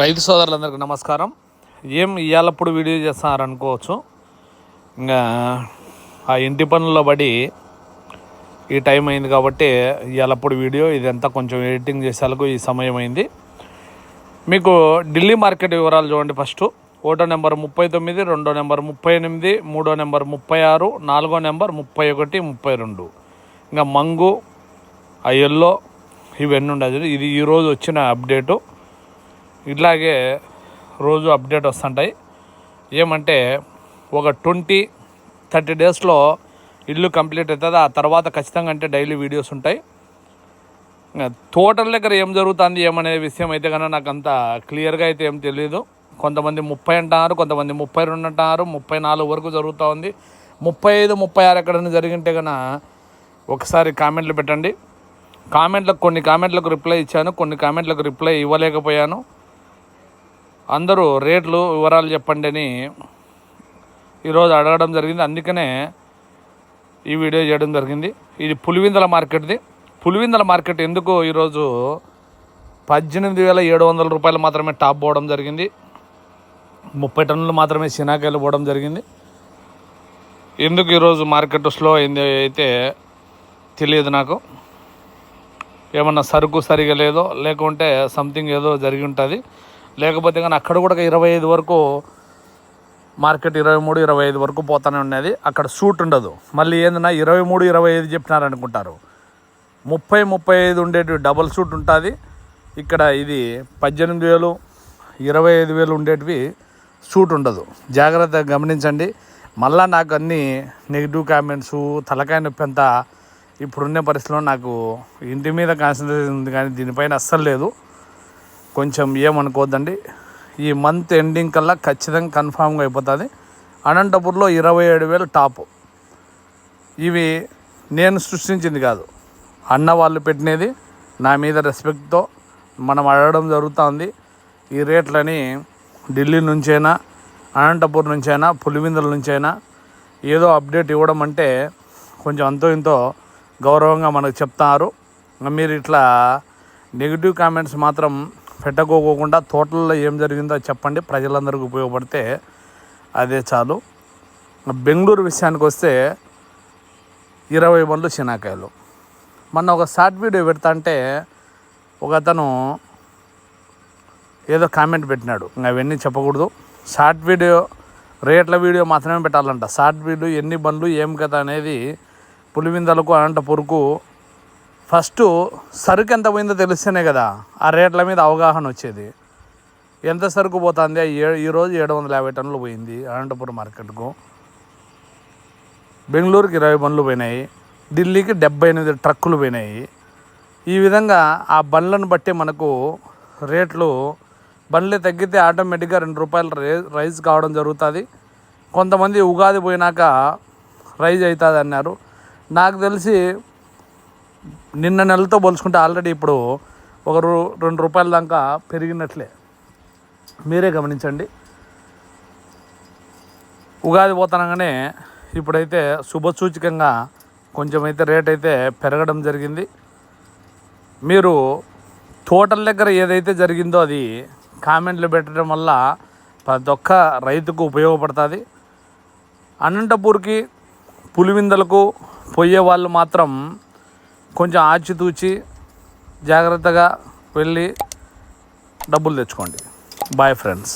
రైతు సోదరులందరికీ నమస్కారం. ఏం ఇవాళప్పుడు వీడియో చేస్తున్నారు అనుకోవచ్చు ఇంకా ఆ ఇంటి పనుల్లో పడి ఈ టైం అయింది కాబట్టి ఇవాళప్పుడు వీడియో ఇదంతా కొంచెం ఎడిటింగ్ చేసేందుకు ఈ సమయం అయింది. మీకు ఢిల్లీ మార్కెట్ వివరాలు చూడండి ఫస్ట్. ఒకటో నెంబర్ ముప్పై తొమ్మిది రెండో నెంబర్ ముప్పై ఎనిమిది మూడో నెంబర్ ముప్పై ఆరు నాలుగో నెంబర్ ముప్పై ఒకటి ముప్పై రెండు. ఇంకా మంగు ఆ ఎల్లో ఇవన్నీ ఉండదు. ఇది ఈరోజు వచ్చిన అప్డేటు. ఇట్లాగే రోజు అప్డేట్ వస్తుంటాయి. ఏమంటే ఒక ట్వంటీ థర్టీ డేస్లో ఇల్లు కంప్లీట్ అవుతుంది. ఆ తర్వాత ఖచ్చితంగా అంటే డైలీ వీడియోస్ ఉంటాయి. తోటల దగ్గర ఏం జరుగుతుంది ఏమనే విషయం అయితే కన్నా నాకు అంత క్లియర్గా అయితే ఏం తెలియదు కొంతమంది ముప్పై అంటున్నారు కొంతమంది ముప్పై రెండు అంటున్నారు ముప్పై నాలుగు వరకు జరుగుతూ ఉంది. ముప్పై ఐదు ముప్పై ఆరు ఎక్కడైనా జరిగింటే కన్నా ఒకసారి కామెంట్లు పెట్టండి. కామెంట్లకు కొన్ని కామెంట్లకు రిప్లై ఇచ్చాను కొన్ని కామెంట్లకు రిప్లై ఇవ్వలేకపోయాను. అందరూ రేట్లు వివరాలు చెప్పండి అని ఈరోజు అడగడం జరిగింది. అందుకనే ఈ వీడియో చేయడం జరిగింది. ఇది పులివిందల మార్కెట్ది. పులివిందల మార్కెట్ ఎందుకు ఈరోజు పద్దెనిమిది వేల ఏడు వందల రూపాయలు మాత్రమే టాప్ పోవడం జరిగింది. ముప్పై టన్నులు మాత్రమే శనాకాయలు పోవడం జరిగింది. ఎందుకు ఈరోజు మార్కెట్ స్లో అయింది అయితే తెలియదు నాకు. ఏమన్నా సరుకు సరిగా లేదో లేకుంటే సంథింగ్ ఏదో జరిగి ఉంటుంది. లేకపోతే కానీ అక్కడ కూడా ఇరవై ఐదు వరకు మార్కెట్ ఇరవై మూడు ఇరవై ఐదు వరకు పోతానే ఉన్నది. అక్కడ సూట్ ఉండదు. మళ్ళీ ఏందన్నా ఇరవై మూడు ఇరవై ఐదు చెప్పినారనుకుంటారు ముప్పై ముప్పై ఐదు ఉండేటివి డబల్ సూట్ ఉంటుంది. ఇక్కడ ఇది పద్దెనిమిది వేలు ఇరవై ఐదు వేలు ఉండేటివి సూట్ ఉండదు. జాగ్రత్తగా గమనించండి. మళ్ళా నాకు అన్ని నెగిటివ్ కామెంట్స్ తలకాయ నొప్పి అంతా ఇప్పుడున్న పరిస్థితిలో నాకు ఇంటి మీద కాన్సన్ట్రేషన్ ఉంది కానీ దీనిపైన అస్సలు లేదు. కొంచెం ఏమనుకోవద్దండి. ఈ మంత్ ఎండింగ్ కల్లా ఖచ్చితంగా కన్ఫామ్గా అయిపోతుంది. అనంతపూర్లో ఇరవై ఏడు వేలు టాప్ ఇవి నేను సృష్టించింది కాదు. అన్న వాళ్ళు పెట్టినది నా మీద రెస్పెక్ట్తో మనం అడగడం జరుగుతుంది. ఈ రేట్లని ఢిల్లీ నుంచైనా అనంతపూర్ నుంచైనా పులివిందుల నుంచైనా ఏదో అప్డేట్ ఇవ్వడం అంటే కొంచెం అంతో ఇంతో గౌరవంగా మనకు చెప్తారు. మీరు ఇట్లా నెగిటివ్ కామెంట్స్ మాత్రం పెట్టకోకుండా తోటల్లో ఏం జరిగిందో చెప్పండి. ప్రజలందరికీ ఉపయోగపడితే అదే చాలు. బెంగళూరు విషయానికి వస్తే ఇరవై బండ్లు శనాకాయలు మొన్న ఒక షార్ట్ వీడియో పెడతా అంటే ఒక అతను ఏదో కామెంట్ పెట్టినాడు. ఇంకా అవన్నీ చెప్పకూడదు. షార్ట్ వీడియో రేట్ల వీడియో మాత్రమే పెట్టాలంట. షార్ట్ వీడియో ఎన్ని బండ్లు ఏం కథ అనేది పులివిందలకు అనంతపురకు ఫస్ట్ సరుకు ఎంత పోయిందో తెలిస్తేనే కదా ఆ రేట్ల మీద అవగాహన వచ్చేది. ఎంత సరుకు పోతుంది? ఏ ఈరోజు ఏడు వందల యాభై టన్నులు పోయింది అనంతపురం మార్కెట్కు. బెంగళూరుకి ఇరవై బండ్లు పోయినాయి. ఢిల్లీకి డెబ్బై ఎనిమిది ట్రక్కులు పోయినాయి. ఈ విధంగా ఆ బండ్లను బట్టి మనకు రేట్లు బండ్లు తగ్గితే ఆటోమేటిక్గా రెండు రూపాయలు రైజ్ కావడం జరుగుతుంది. కొంతమంది ఉగాది పోయినాక రైజ్ అవుతుంది అన్నారు. నాకు తెలిసి నిన్న నెలతో పోల్చుకుంటే ఆల్రెడీ ఇప్పుడు ఒక రూ రెండు రూపాయల దాకా పెరిగినట్లే. మీరే గమనించండి. ఉగాది పోతనగానే ఇప్పుడైతే శుభసూచకంగా కొంచెం అయితే రేట్ అయితే పెరగడం జరిగింది. మీరు తోటల దగ్గర ఏదైతే జరిగిందో అది కామెంట్లు పెట్టడం వల్ల ప్రతి ఒక్క రైతుకు ఉపయోగపడుతుంది. అనంతపూర్కి పులివిందలకు పోయే వాళ్ళు మాత్రం కొంచెం ఆచితూచి జాగ్రత్తగా వెళ్ళి డబ్బులు తెచ్చుకోండి. Bye friends